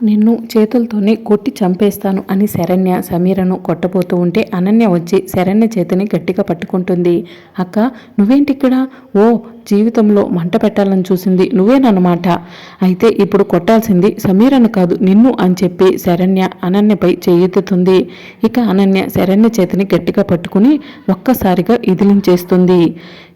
నిన్ను చేతులతోనే కొట్టి చంపేస్తాను అని శరణ్య సమీరను కొట్టబోతూ ఉంటే అనన్య వచ్చి శరణ్య చేతిని గట్టిగా పట్టుకుంటుంది. అక్క నువ్వేంటి ఇక్కడ ఓ జీవితంలో మంట పెట్టాలని చూసింది నువ్వేనమాట అయితే ఇప్పుడు కొట్టాల్సింది సమీరను కాదు నిన్ను అని చెప్పి శరణ్య అనన్యపై చేయెత్తుతుంది ఇక అనన్య శరణ్య చేతిని గట్టిగా పట్టుకుని ఒక్కసారిగా ఇదిలించేస్తుంది.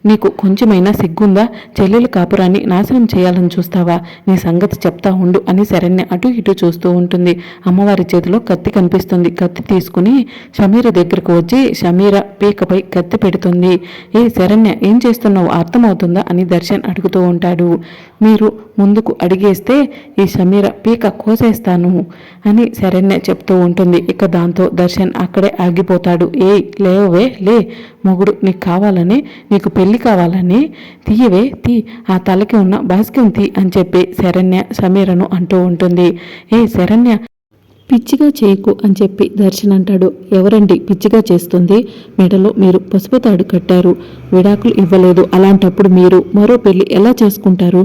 నీకు కొంచెమైనా సిగ్గుందా? చెల్లెల కాపురాన్ని నాశనం చేయాలని చూస్తావా? నీ సంగతి చెప్తా ఉండు అని శరణ్య అటు ఇటు చూస్తూ ఉంటుంది. అమ్మవారి చేతిలో కత్తి కనిపిస్తుంది. కత్తి తీసుకుని షమీర దగ్గరకు వచ్చి షమీర పీకపై కత్తి పెడుతుంది. ఏ శరణ్య ఏం చేస్తున్నావు? అర్థమవుతుందా? అని దర్శన్ అడుగుతూ ఉంటాడు. మీరు ముందుకు అడిగేస్తే ఈ షమీర పీక కోసేస్తాను అని శరణ్య చెప్తూ ఉంటుంది. ఇక దాంతో దర్శన్ అక్కడే ఆగిపోతాడు. ఏ లేవే లే మొగుడు నీకు కావాలని నీకు పెళ్ళి కావాలని తీయవే తీ ఆ తలకి ఉన్న బాస్కెం తీ అని చెప్పి శరణ్య సమీరను అంటూ ఉంటుంది. ఏ శరణ్య? పిచ్చిగా చేయకు అని చెప్పి దర్శన్ అంటాడు. ఎవరండి పిచ్చిగా చేస్తుంది? మెడలో మీరు పసుపు తాడు కట్టారు. విడాకులు ఇవ్వలేదు. అలాంటప్పుడు మీరు మరో పెళ్ళి ఎలా చేసుకుంటారు?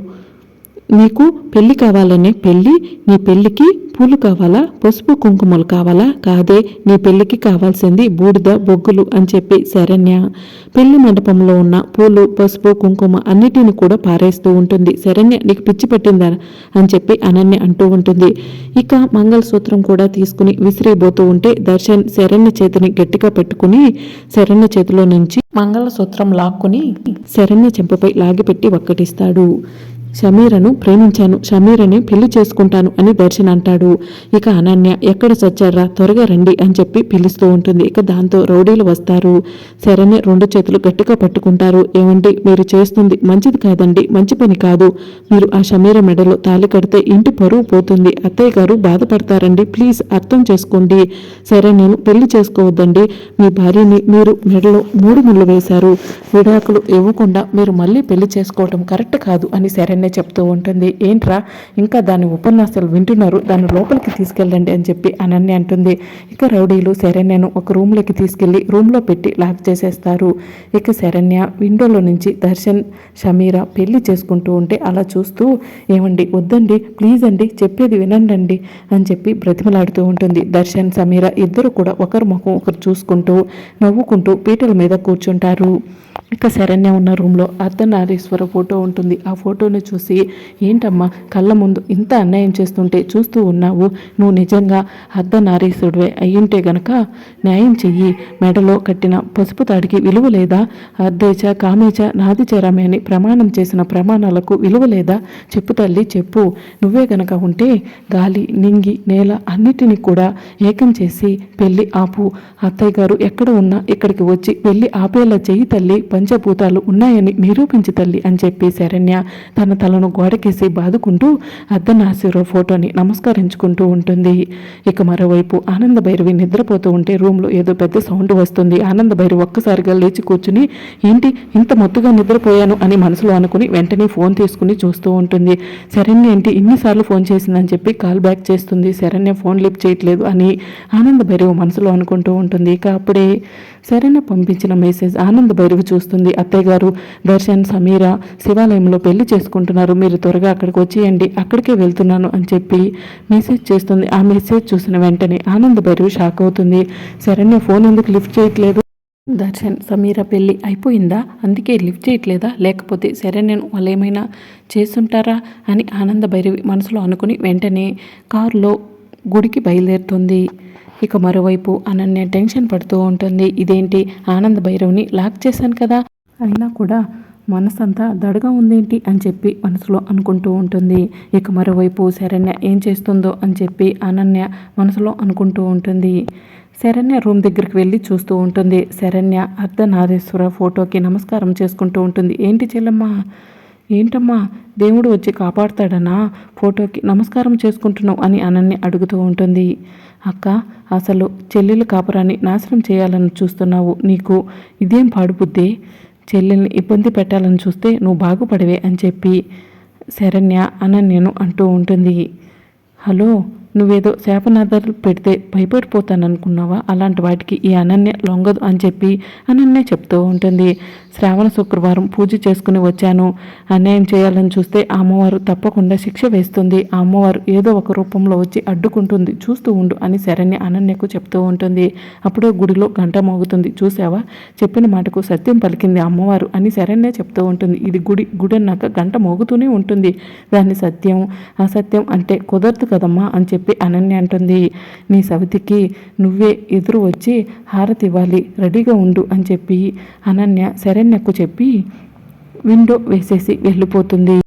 నీకు పెళ్ళి కావాలనే పెళ్ళి నీ పెళ్ళికి పూలు కావాలా పసుపు కుంకుమలు కావాలా? కాదే నీ పెళ్ళికి కావాల్సింది బూడిద బొగ్గులు అని చెప్పి శరణ్య. పెళ్ళి మండపంలో ఉన్న పూలు పసుపు కుంకుమ అన్నిటిని కూడా పారేస్తూ ఉంటుంది. శరణ్య నీకు పిచ్చి పట్టిందా? అని చెప్పి అనన్య అంటూ ఉంటుంది. ఇక మంగళసూత్రం కూడా తీసుకుని విసిరిపోతూ ఉంటే దర్శన్ శరణ్య చేతిని గట్టిగా పెట్టుకుని శరణ్య చేతిలో నుంచి మంగళసూత్రం లాక్కుని శరణ్య చెంపపై లాగిపెట్టి ఒక్కటిస్తాడు. షమీరను ప్రేమించాను. షమీరని పెళ్ళి చేసుకుంటాను అని దర్శన్ అంటాడు. ఇక అనన్య ఎక్కడ చచ్చారా త్వరగా రండి అని చెప్పి పిలుస్తూ ఉంటుంది. ఇక దాంతో రౌడీలు వస్తారు. శరణ్య రెండు చేతులు గట్టిగా పట్టుకుంటారు. ఏమండి మీరు చేస్తుంది మంచిది కాదండి మంచి పని కాదు. మీరు ఆ షమీర మెడలో తాలి కడితే ఇంటి పరువు పోతుంది. అత్తయ్య గారు బాధపడతారండి ప్లీజ్ అర్థం చేసుకోండి. సరే నేను పెళ్ళి చేసుకోవద్దండి. మీ భార్యని మీరు మెడలో మూడు ముళ్ళు వేశారు. విడాకులు ఇవ్వకుండా మీరు మళ్ళీ పెళ్ళి చేసుకోవటం కరెక్ట్ కాదు అని శరణ్య చెప్తూ ఉంటుంది. ఏంట్రా? ఇంకా దాని ఉపన్యాసాలు వింటున్నారు. దాన్ని లోపలికి తీసుకెళ్ళండి అని చెప్పి అనన్య అంటుంది. ఇక రౌడీలు శరణ్యను ఒక రూమ్లోకి తీసుకెళ్ళి రూమ్లో పెట్టి లాక్ చేసేస్తారు. ఇక శరణ్య విండోలో నుంచి దర్శన్ షమీర పెళ్ళి చేసుకుంటూ ఉంటే అలా చూస్తూ ఏమండి? వద్దండి. ప్లీజ్ అండి. చెప్పేది వినండి అని చెప్పి బ్రతిమలాడుతూ ఉంటుంది. దర్శన్ సమీర ఇద్దరు కూడా ఒకరి ముఖం ఒకరు చూసుకుంటూ నవ్వుకుంటూ పీటల మీద కూర్చుంటారు. ఇక శరణ్య ఉన్న రూమ్లో అర్ధనారీశ్వర ఫోటో ఉంటుంది. ఆ ఫోటోని చూసి ఏంటమ్మా కళ్ళ ముందు ఇంత అన్యాయం చేస్తుంటే చూస్తూ ఉన్నావు? నువ్వు నిజంగా అర్ధనారీశ్వరుడివే అయ్యుంటే గనక న్యాయం చెయ్యి. మెడలో కట్టిన పసుపు తాడికి విలువ లేదా? అర్ధేచ కామేచ నాదిచరామే అని ప్రమాణం చేసిన ప్రమాణాలకు విలువ లేదా? చెప్పు తల్లి చెప్పు. నువ్వే గనక ఉంటే గాలి నింగి నేల అన్నిటినీ కూడా ఏకం చేసి పెళ్ళి ఆపు. అత్తయ్య గారు ఎక్కడ ఉన్నా ఇక్కడికి వచ్చి వెళ్ళి ఆపేలా చెయ్యి తల్లి పంచభూతాలు ఉన్నాయని నిరూపించి తల్లి అని చెప్పి శరణ్య తన తలను గోడకేసి బాదుకుంటూ అర్ధనాశీరావు ఫోటోని నమస్కరించుకుంటూ ఉంటుంది. ఇక మరోవైపు ఆనంద భైరవి నిద్రపోతూ ఉంటే రూమ్లో ఏదో పెద్ద సౌండ్ వస్తుంది. ఆనంద భైరవి ఒక్కసారిగా లేచి కూర్చుని ఏంటి ఇంత మొత్తుగా నిద్రపోయాను? అని మనసులో అనుకుని వెంటనే ఫోన్ తీసుకుని చూస్తూ ఉంటుంది. శరణ్య ఏంటి ఇన్నిసార్లు ఫోన్ చేసిందని చెప్పి కాల్ బ్యాక్ చేస్తుంది. శరణ్య ఫోన్ లిఫ్ట్ చేయట్లేదు అని ఆనంద భైరవి మనసులో అనుకుంటూ ఉంటుంది. ఇక అప్పుడే శరణ్య పంపించిన మెసేజ్ ఆనంద భైరవి చూస్తుంది అత్తయ్య గారు దర్శన్ సమీర శివాలయంలో పెళ్ళి చేసుకుంటున్నారు. మీరు త్వరగా అక్కడికి వచ్చేయండి. అక్కడికే వెళ్తున్నాను అని చెప్పి మెసేజ్ చేస్తుంది. ఆ మెసేజ్ చూసిన వెంటనే ఆనంద భైరవి షాక్ అవుతుంది. శరణ్య ఫోన్ ఎందుకు లిఫ్ట్ చేయట్లేదు? దర్శన్ సమీర పెళ్ళి అయిపోయిందా? అందుకే లిఫ్ట్ చేయట్లేదా? లేకపోతే సరే నేను వాళ్ళు ఏమైనా చేస్తుంటారా? అని ఆనంద భైరవి మనసులో అనుకుని వెంటనే కారులో గుడికి బయలుదేరుతుంది. ఇక మరోవైపు అనన్య టెన్షన్ పడుతూ ఉంటుంది. ఇదేంటి? ఆనంద భైరవ్ని లాక్ చేశాను కదా? అయినా కూడా మనసంతా దడగా ఉందేంటి అని చెప్పి మనసులో అనుకుంటూ ఉంటుంది. ఇక మరోవైపు శరణ్య ఏం చేస్తుందో అని చెప్పి అనన్య మనసులో అనుకుంటూ ఉంటుంది. శరణ్య రూమ్ దగ్గరికి వెళ్ళి చూస్తూ ఉంటుంది. శరణ్య అర్ధనాదేశ్వర ఫోటోకి నమస్కారం చేసుకుంటూ ఉంటుంది. ఏంటి చెల్లమ్మ? ఏంటమ్మా దేవుడు వచ్చి కాపాడుతాడనా? ఫోటోకి నమస్కారం చేసుకుంటున్నావు అని అనన్ని అడుగుతూ ఉంటుంది. అక్క అసలు చెల్లెలు కాపురాన్ని నాశనం చేయాలని చూస్తున్నావు నీకు? ఇదేం పాడుబుద్దే చెల్లెల్ని ఇబ్బంది పెట్టాలని చూస్తే నువ్వు బాగుపడవే అని చెప్పి శరణ్య అనన్యను అంటూ ఉంటుంది. హలో నువ్వేదో శాపనాదాలు పెడితే భయపడిపోతాననుకున్నావా? అలాంటి వాటికి ఈ అనన్య లొంగదు అని చెప్పి అనన్య చెప్తూ ఉంటుంది. శ్రావణ శుక్రవారం పూజ చేసుకుని వచ్చాను. అన్యాయం చేయాలని చూస్తే ఆ అమ్మవారు తప్పకుండా శిక్ష వేస్తుంది. ఆ అమ్మవారు ఏదో ఒక రూపంలో వచ్చి అడ్డుకుంటుంది. చూస్తూ ఉండు అని శరణ్య అనన్యకు చెప్తూ ఉంటుంది. అప్పుడే గుడిలో గంట మోగుతుంది. చూసావా చెప్పిన మాటకు సత్యం పలికింది అమ్మవారు అని శరణ్య చెప్తూ ఉంటుంది. ఇది గుడి. గుడి అన్నాక గంట మోగుతూనే ఉంటుంది. దాన్ని సత్యం అసత్యం అంటే కుదరదు కదమ్మా అని చెప్పి అనన్య అంటుంది. నీ సవితికి నువ్వే ఎదురు వచ్చి హారతి ఇవ్వాలి రెడీగా ఉండు అని చెప్పి అనన్య శరణ్యకు చెప్పి విండో వేసేసి వెళ్ళిపోతుంది.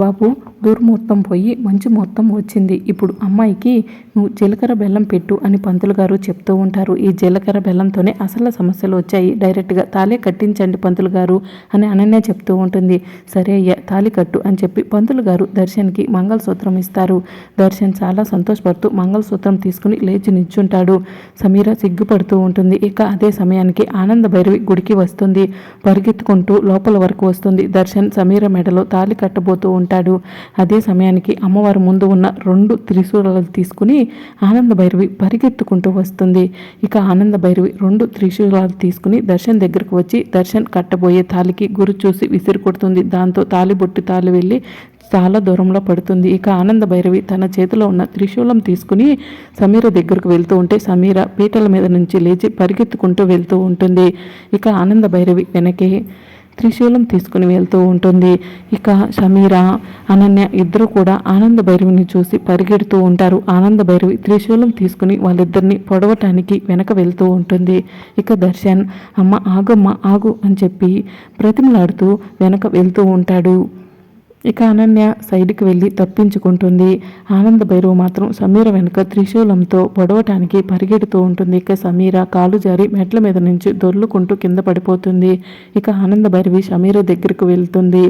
బాబు దుర్ముహూర్తం పోయి మంచి ముహూర్తం వచ్చింది. ఇప్పుడు అమ్మాయికి నువ్వు జీలకర్ర బెల్లం పెట్టు అని పంతులు గారు చెప్తూ ఉంటారు. ఈ జీలకర్ర బెల్లంతోనే అసలు సమస్యలు వచ్చాయి. డైరెక్ట్గా తాళే కట్టించండి పంతులు గారు అని అనన్య చెప్తూ ఉంటుంది. సరే అయ్యా తాళి కట్టు అని చెప్పి పంతులు గారు దర్శన్కి మంగళసూత్రం ఇస్తారు. దర్శన్ చాలా సంతోషపడుతూ మంగళసూత్రం తీసుకుని లేచి నిల్చుంటాడు. సమీర సిగ్గుపడుతూ ఉంటుంది. ఇక అదే సమయానికి ఆనంద భైరవి గుడికి వస్తుంది. పరిగెత్తుకుంటూ లోపల వరకు వస్తుంది. దర్శన్ సమీర మెడలో తాళి కట్టబోతూ ఉంటాడు. అదే సమయానికి అమ్మవారు ముందు ఉన్న రెండు త్రిశూలాలు తీసుకుని ఆనంద భైరవి పరిగెత్తుకుంటూ వస్తుంది. ఇక ఆనంద భైరవి రెండు త్రిశూలాలు తీసుకుని దర్శన్ దగ్గరకు వచ్చి దర్శన్ కట్టబోయే తాలికి గురి చూసి విసిరి కొడుతుంది. దాంతో తాలి బొట్టు తాలి వెళ్ళి చాలా దూరంలో పడుతుంది. ఇక ఆనంద భైరవి తన చేతిలో ఉన్న త్రిశూలం తీసుకుని సమీర దగ్గరకు వెళ్తూ ఉంటే సమీర పీటల మీద నుంచి లేచి పరిగెత్తుకుంటూ వెళ్తూ ఉంటుంది. ఇక ఆనంద భైరవి వెనకే త్రిశూలం తీసుకుని వెళ్తూ ఉంటుంది. ఇక సమీర అనన్య ఇద్దరు కూడా ఆనంద భైరవిని చూసి పరిగెడుతూ ఉంటారు. ఆనంద భైరవి త్రిశూలం తీసుకుని వాళ్ళిద్దరిని పొడవటానికి వెనక వెళ్తూ ఉంటుంది. ఇక దర్శన్ అమ్మ ఆగమ్మ ఆగు అని చెప్పి ప్రతిమలాడుతూ వెనక వెళ్తూ ఉంటాడు. ఇక అనన్య సైడ్కి వెళ్ళి తప్పించుకుంటుంది. ఆనంద భైరవ్ మాత్రం సమీర వెనుక త్రిశూలంతో పొడవటానికి పరిగెడుతూ ఉంటుంది. ఇక సమీర కాలు జారి మెట్ల మీద నుంచి దొర్లుకుంటూ కింద పడిపోతుంది. ఇక ఆనంద భైరవి సమీర దగ్గరకు వెళ్తుంది.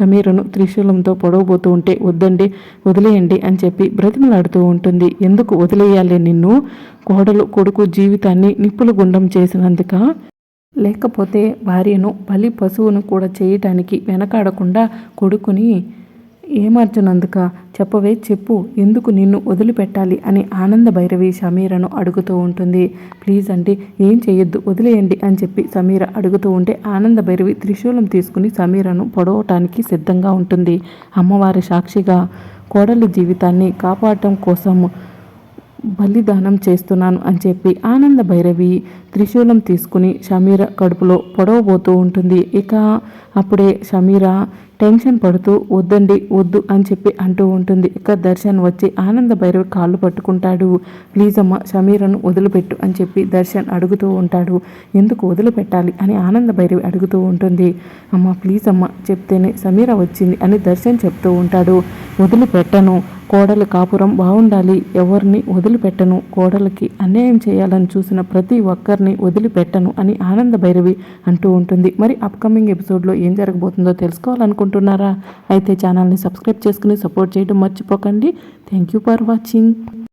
సమీరను త్రిశూలంతో పొడవబోతూ ఉంటే వద్దండి వదిలేయండి అని చెప్పి బ్రతిమలాడుతూ ఉంటుంది. ఎందుకు వదిలేయాలి నిన్ను? కోడలు కొడుకు జీవితాన్ని నిప్పుల గుండం చేసినందుక లేకపోతే భార్యను బలి పశువును కూడా చేయటానికి వెనకాడకుండా కొడుకుని ఏమార్చినందుక? చెప్పవే చెప్పు. ఎందుకు నిన్ను వదిలిపెట్టాలి అని ఆనంద భైరవి సమీరను అడుగుతూ ఉంటుంది. ప్లీజ్ అండి ఏం చేయొద్దు వదిలేయండి అని చెప్పి సమీర అడుగుతూ ఉంటే ఆనంద భైరవి త్రిశూలం తీసుకుని సమీరను పొడవటానికి సిద్ధంగా ఉంటుంది. అమ్మవారి సాక్షిగా కోడలి జీవితాన్ని కాపాడటం కోసం బలిదానం చేస్తున్నాను అని చెప్పి ఆనంద భైరవి త్రిశూలం తీసుకుని షమీర కడుపులో పొడవబోతూ ఉంటుంది. ఇక అప్పుడే షమీర టెన్షన్ పడుతూ వద్దండి వద్దు అని చెప్పి అంటూ ఉంటుంది. ఇక దర్శన్ వచ్చి ఆనంద భైరవి కాళ్ళు పట్టుకుంటాడు. ప్లీజ్ అమ్మ షమీరను వదిలిపెట్టు అని చెప్పి దర్శన్ అడుగుతూ ఉంటాడు. ఎందుకు వదిలిపెట్టాలి? అని ఆనంద భైరవి అడుగుతూ ఉంటుంది. అమ్మ ప్లీజ్ అమ్మ చెప్తేనే సమీర వచ్చింది అని దర్శన్ చెప్తూ ఉంటాడు. వదిలిపెట్టను కోడలి కాపురం బాగుండాలి ఎవరిని వదిలిపెట్టను కోడలికి అన్యాయం చేయాలని చూసిన ప్రతి ఒక్కరిని వదిలిపెట్టను అని ఆనంద భైరవి అంటూ ఉంటుంది. మరి అప్కమింగ్ ఎపిసోడ్లో ఏం జరగబోతుందో తెలుసుకోవాలనుకుంటున్నారా? అయితే ఛానల్ని సబ్స్క్రైబ్ చేసుకుని సపోర్ట్ చేయడం మర్చిపోకండి. Thank you for watching